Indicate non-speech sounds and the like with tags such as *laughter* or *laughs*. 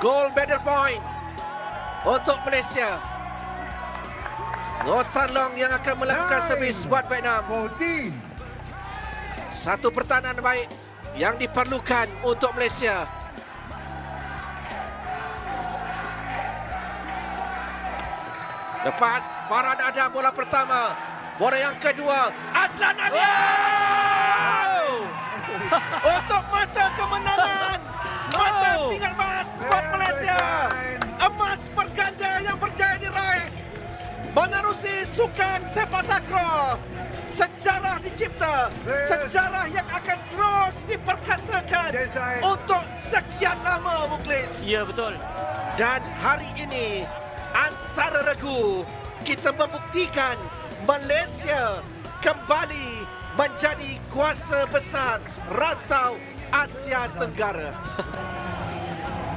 Goal medal point untuk Malaysia. Ngotan Long yang akan melakukan servis buat Vietnam. 14. Satu pertahanan baik yang diperlukan untuk Malaysia. Lepas Farhan ada bola pertama. Bola yang kedua. Aslan Nadia! *laughs* Untuk mata kemenangan. Sukan sepak takraw. Sejarah dicipta. Sejarah yang akan terus diperkatakan untuk sekian lama, Muklis. Ya betul. Dan hari ini antara regu kita membuktikan Malaysia kembali menjadi kuasa besar rantau Asia Tenggara. *laughs*